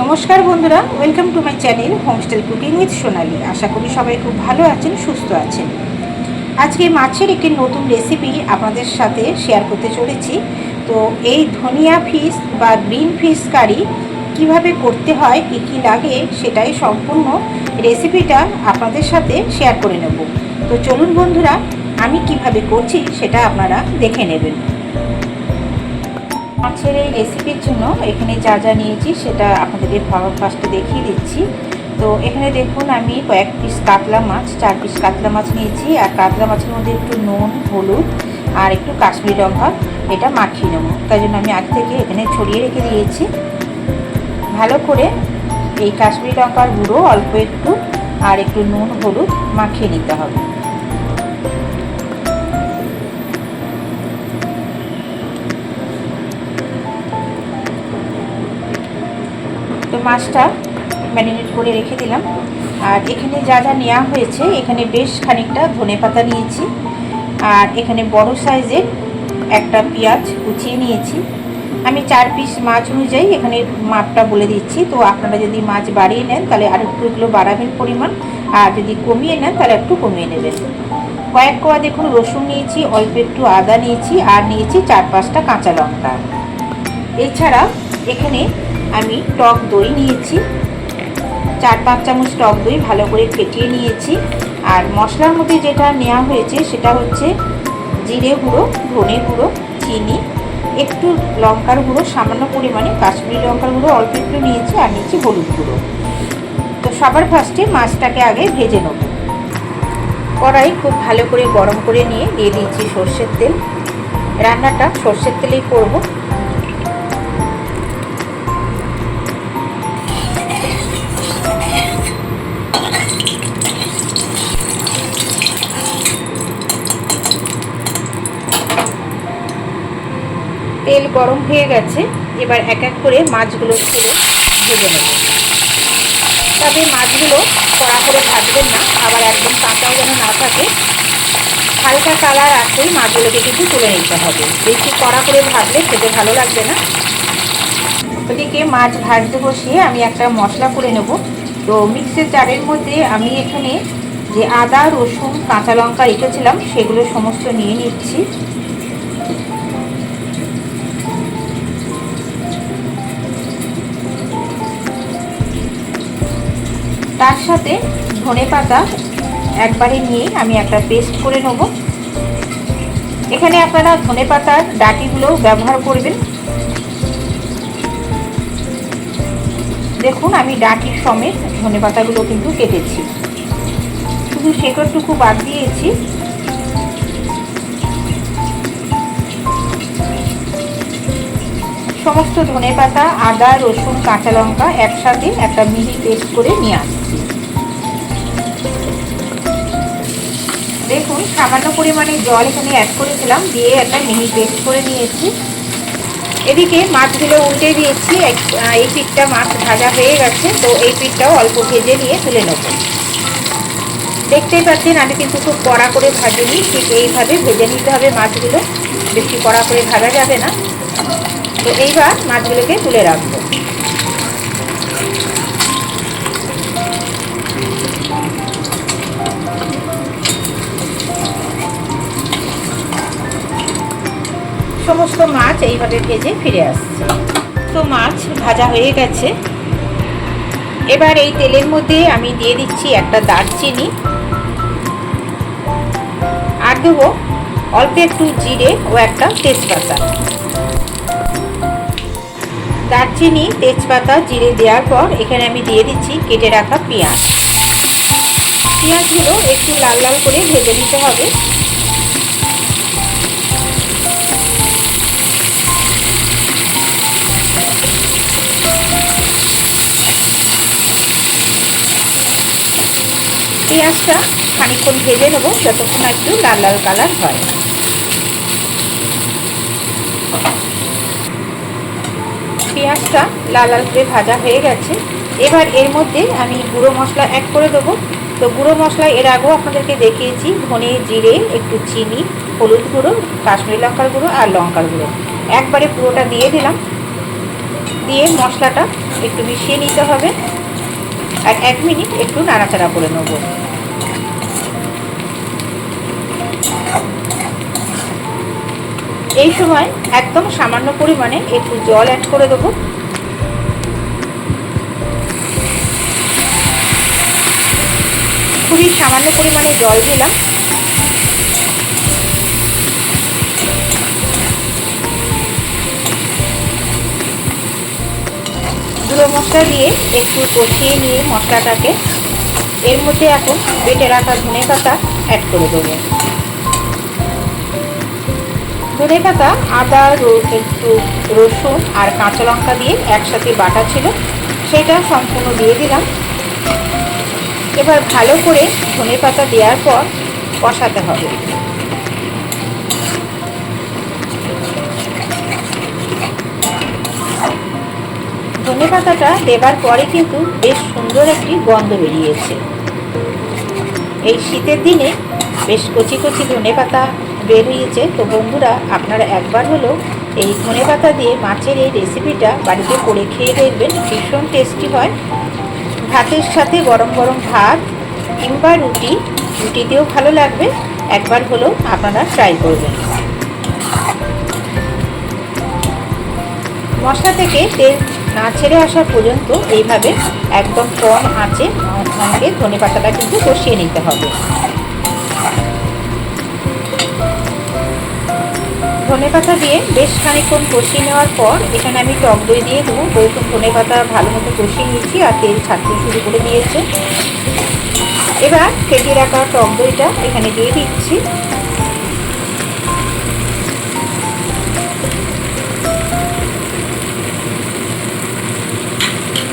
নমস্কার বন্ধুরা welcome to my channel homestyle cooking with Sonali আশা করি সবাই খুব ভালো আছেন, সুস্থ আছেন। আজকে মাছের একটি নতুন রেসিপি আপনাদের সাথে শেয়ার করতে চলেছি। তো এই ধনিয়া ফিশ বা গ্রিন ফিশ কারি কীভাবে করতে হয়, কী কী লাগে, সেটাই সম্পূর্ণ রেসিপিটা আপনাদের সাথে শেয়ার করে নেব। তো চলুন বন্ধুরা, আমি কীভাবে করছি, সেটা আপনারা দেখে নেবেন। মাছের এই রেসিপির জন্য এখানে যা যা নিয়েছি সেটা আপনাদেরকে ফার্স্টে দেখিয়ে দিচ্ছি। তো এখানে দেখুন আমি কয়েক পিস কাতলা মাছ, চার পিস কাতলা মাছ নিয়েছি। আর কাতলা মাছের মধ্যে একটু নুন, হলুদ আর একটু কাশ্মীরি লঙ্কা, এটা মাখিয়ে নেব। তাই জন্য আমি আগে থেকে এখানে ছড়িয়ে রেখে দিয়েছি। ভালো করে এই কাশ্মীরি লঙ্কার গুঁড়ো অল্প একটু আর একটু নুন, হলুদ মাখিয়ে নিতে হবে। তো মাছটা ম্যারিনেট করে রেখে দিলাম। আর এখানে যা যা নেওয়া হয়েছে, এখানে বেশ খানিকটা ধনে পাতা নিয়েছি। আর এখানে বড় সাইজের একটা পেঁয়াজ কুচিয়ে নিয়েছি। আমি চার পিস মাছ অনুযায়ী এখানে মাপটা বলে দিচ্ছি। তো আপনারা যদি মাছ বাড়িয়ে নেন, তাহলে আর একটু এগুলো বাড়াবেন পরিমাণ। আর যদি কমিয়ে নেন, তাহলে একটু কমিয়ে নেবেন। কয়েক কোয়া দেখুন, রসুন নিয়েছি, অল্প একটু আদা নিয়েছি, আর নিয়েছি চার পাঁচটা কাঁচা লঙ্কা। এছাড়া এখানে আমি টক দই নিয়েছি। চার পাঁচ চামচ টক দই ভালো করে ফেটিয়ে নিয়েছি। আর মশলার মধ্যে যেটা নেওয়া হয়েছে সেটা হচ্ছে জিরে গুঁড়ো, ধনে গুঁড়ো, চিনি, একটু লঙ্কার গুঁড়ো, সামান্য পরিমাণে কাশ্মীরি লঙ্কার গুঁড়ো, অল্প একটু নিয়েছি আর নিয়েছি হলুদ গুঁড়ো। তো সবার ফার্স্টে মাছটাকে আগে ভেজে নেব। কড়াই খুব ভালো করে গরম করে নিয়ে দিয়ে দিচ্ছি সর্ষের তেল। রান্নাটা সর্ষের তেলেই করব। গরম হয়ে গেছে, এবার এক এক করে মাছগুলো ছেড়ে ভেজে নেব। তবে মাছগুলো কড়া করে ভাজবেন না, আবার একদম কাঁচাও যেন না থাকে। হালকা কালার আসলেই মাছগুলোকে কিন্তু তুলে নিতে হবে। বেশি কড়া করে ভাজলে খেতে ভালো লাগবে না। ওদিকে মাছ ভাজতে বসিয়ে আমি একটা মশলা করে নেব। তো মিক্সের জারের মধ্যে আমি এখানে যে আদা, রসুন, কাঁচা লঙ্কা রেখেছিলাম, সেগুলো সমস্ত নিয়ে নিচ্ছি। তার সাথে ধনে পাতা একবারে নিয়ে আমি একটা পেস্ট করে নেব। এখানে আপনারা ধনে পাতার ডাটিগুলো ব্যবহার করবেন। দেখুন, আমি ডাটির সমেত ধনে পাতাগুলো কিন্তু কেটেছি। শুধু শেকড়টুকু বাদ দিয়েছি। সমস্ত ধনে পাতা, আদা, রসুন, কাঁচা লঙ্কা একসাথে একটা মিহি পেস্ট করে নিয়ে আসছি দেখুন, সামান্য পরিমাণে জল এখানে অ্যাড করেছিলাম, দিয়ে একটা মিহি পেস্ট করে নিয়েছি। এদিকে মাছগুলো উল্টে দিয়েছি এই পিঠটা মাছ ভাজা হয়ে গেছে, তো এই পিঠটাও অল্প ভেজে নিয়ে তুলে নেব। দেখতেই পাচ্ছেন, আমি কিন্তু খুব কড়া করে ভাজিনি, ঠিক এইভাবে ভেজে নিতে হবে মাছগুলো। বেশি কড়া করে ভাজা যাবে না। তো এইবার মাছগুলোকে তুলে রাখব। সমস্ত মাছ এইভাবে ভেজে ফিরে আসছে। তো মাছ ভাজা হয়ে গেছে। এবার এই তেলের মধ্যে আমি দিয়ে দিচ্ছি একটা দারচিনি। আর দেবো অল্প একটু জিরে ও একটা তেজপাতা। দারচিনি, তেজপাতা, জিরে দেওয়ার পর এখানে আমি দিয়ে দিচ্ছি কেটে রাখা পেঁয়াজ। পেঁয়াজগুলো একটু লাল লাল করে ভেজে নিতে হবে। পেঁয়াজটা খানিক্ষণ ভেজে নেব, যতক্ষণ না একটু লাল লাল কালার হয়। পেঁয়াজটা লাল লাল করে ভাজা হয়ে গেছে। এবার এর মধ্যে আমি গুঁড়ো মশলা অ্যাড করে দেবো। তো গুঁড়ো মশলা এর আগেও আপনাদেরকে দেখিয়েছি, ধনে, জিরে, একটু চিনি, হলুদ গুঁড়ো, কাশ্মীরি লঙ্কার গুঁড়ো আর লঙ্কার গুঁড়ো। একবারে পুরোটা দিয়ে দিলাম। দিয়ে মশলাটা একটু মিশিয়ে নিতে হবে। আর এক মিনিট একটু নাড়াচাড়া করে নেব। এই সময় একদম সামান্য পরিমাণে একটু জল অ্যাড করে দেবো। খুবই সামান্য পরিমাণে জল দিলাম। গুঁড়ো মশলা দিয়ে একটু কষিয়ে নিয়ে মশলাটাকে এর মধ্যে এখন বেটে রাখা ধনে পাতা অ্যাড করে দেবো। ধনে পাতা, আদা একটু রসুন আর কাঁচা লঙ্কা দিয়ে একসাথে বাটা ছিল, সেটা সম্পূর্ণ দিয়ে দিলাম। এবার ভালো করে ধনে পাতা দেওয়ার পর কষাতে হবে। ধনে পাতাটা দেবার পরে কিন্তু বেশ সুন্দর একটি গন্ধ বেরিয়েছে। এই শীতের দিনে বেশ কচি কচি ধনে পাতা বেরিয়েছে। তো বন্ধুরা, আপনারা একবার হলেও এই ধনে পাতা দিয়ে মাছের এই রেসিপিটা বাড়িতে করে খেয়ে দেখবেন। ভীষণ টেস্টি হয়। ভাতের সাথে গরম গরম ভাত কিংবা রুটি রুটি দিয়েও ভালো লাগবে। একবার হলেও আপনারা ট্রাই করবেন। মশলা থেকে তেল না ছেড়ে আসা পর্যন্ত এইভাবে একদম কম আঁচে আমাকে ধনে পাতাটা কিন্তু কষিয়ে নিতে হবে। ধনে পাতা দিয়ে বেশ খানিক্ষণ কষিয়ে নেওয়ার পর এখানে আমি টক দই দিয়ে দেবো। দেখুন ধনে পাতা ভালো মতো কষিয়ে নিয়েছি আর তেল ছাড়তে শুরু করে দিয়েছে। এবার ফেটিয়ে রাখা টক দইটা এখানে দিয়ে দিচ্ছি।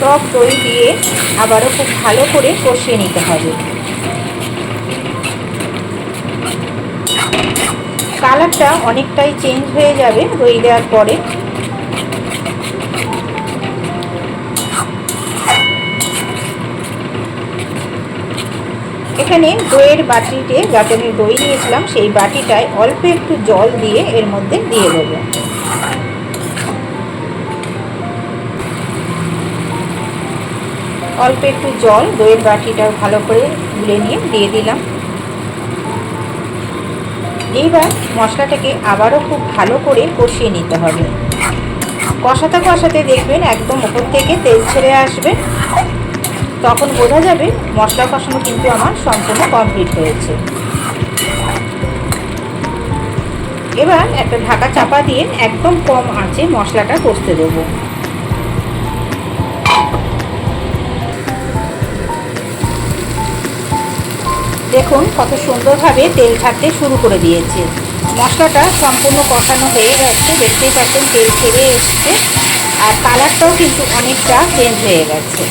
টক দই দিয়ে আবারও খুব ভালো করে কষিয়ে নিতে হবে। কালারটা অনেকটাই চেঞ্জ হয়ে যাবে দই দেওয়ার পরে। এখানে দইয়ের বাটিতে যাতে আমি দই নিয়েছিলাম সেই বাটিটায় অল্প একটু জল দিয়ে এর মধ্যে দিয়ে দেবো। অল্প একটু জল দইয়ের বাটিটা ভালো করে গুলে নিয়ে দিয়ে দিলাম। এইবার মশলাটাকে আবারও খুব ভালো করে কষিয়ে নিতে হবে। কষাতে কষাতে দেখবেন একদম ওপর থেকে তেল ছেড়ে আসবে। তখন বোঝা যাবে মশলা কষানো কিন্তু আমার সম্পূর্ণ কমপ্লিট হয়েছে। এবার একটা ঢাকা চাপা দিয়ে একদম কম আঁচে মশলাটা কষতে দেবো। দেখুন কত সুন্দরভাবে তেল ছাড়তে শুরু করে দিয়েছে। মশলাটা সম্পূর্ণ কষানো হয়ে গেছে, দেখতেই পাচ্ছেন তেল ছেড়ে এসছে। আর কালারটাও কিন্তু অনেকটা চেঞ্জ হয়ে গেছে।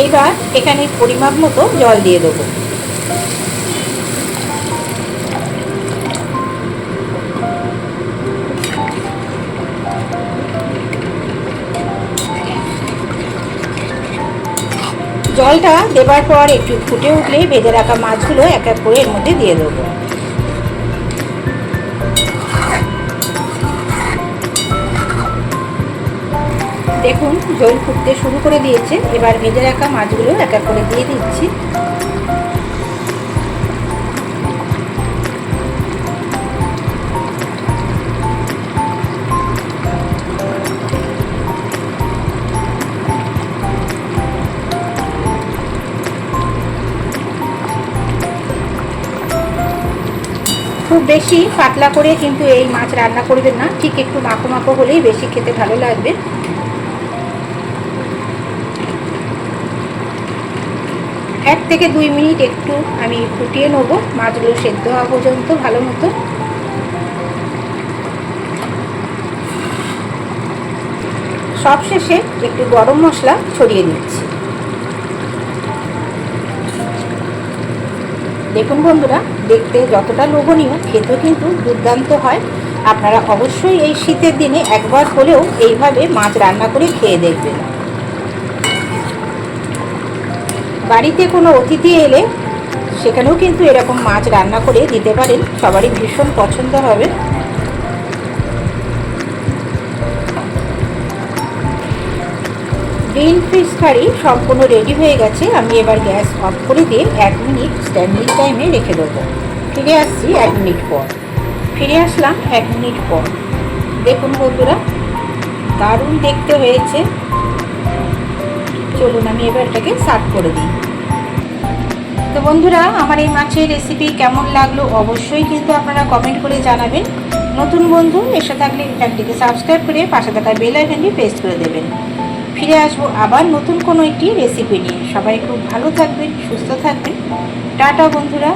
এইবার এখানে পরিমাপ মতো জল দিয়ে দেবো। জলটা দেবার পর একটু ফুটে উঠলেই ভেজে রাখা মাছগুলো এক এক করে এর মধ্যে দিয়ে দেবো। দেখুন, জল ফুটতে শুরু করে দিয়েছে। এবার ভেজে রাখা মাছগুলো এক এক করে দিয়ে দিচ্ছি। খুব বেশি পাতলা করে কিন্তু এই মাছ রান্না করবেন না। ঠিক একটু মাখো মাখো হলেই বেশি খেতে ভালো লাগবে। এক থেকে দুই মিনিট একটু আমি ফুটিয়ে নেব। মাছগুলো সেদ্ধ হওয়া পর্যন্ত ভালো মতো। সবশেষে একটু গরম মশলা ছড়িয়ে দিচ্ছি। দেখুন বন্ধুরা, দেখতে যতটা লোভনীয়, খেতেও কিন্তু দুর্দান্ত হয়। আপনারা অবশ্যই এই শীতের দিনে একবার হলেও এইভাবে মাছ রান্না করে খেয়ে দেখবেন। বাড়িতে কোনো অতিথি এলে সেখানেও কিন্তু এরকম মাছ রান্না করে দিতে পারেন। সবারই ভীষণ পছন্দ হবে। গ্রিন ফিশ কারি সম্পূর্ণ রেডি হয়ে গেছে। আমি এবার গ্যাস অফ করে দিয়ে এক মিনিট স্ট্যান্ডিং টাইমে রেখে দেবো। ফিরে আসছি এক মিনিট পর। ফিরে আসলাম এক মিনিট পর। দেখুন বন্ধুরা, দারুণ দেখতে হয়েছে। চলুন, আমি এবার এটাকে সার্ভ করে দিই। তো বন্ধুরা, আমার এই মাছের রেসিপি কেমন লাগল অবশ্যই কিন্তু আপনারা কমেন্ট করে জানাবেন। নতুন বন্ধু এসে থাকলে চ্যানেলটিকে সাবস্ক্রাইব করে পাশে থাকা বেল আইকনটি প্রেস করে দেবেন। ফিরে আসব আবার নতুন কোনো একটি রেসিপি নিয়ে। সবাই খুব ভালো থাকবেন, সুস্থ থাকবেন। টাটা বন্ধুরা।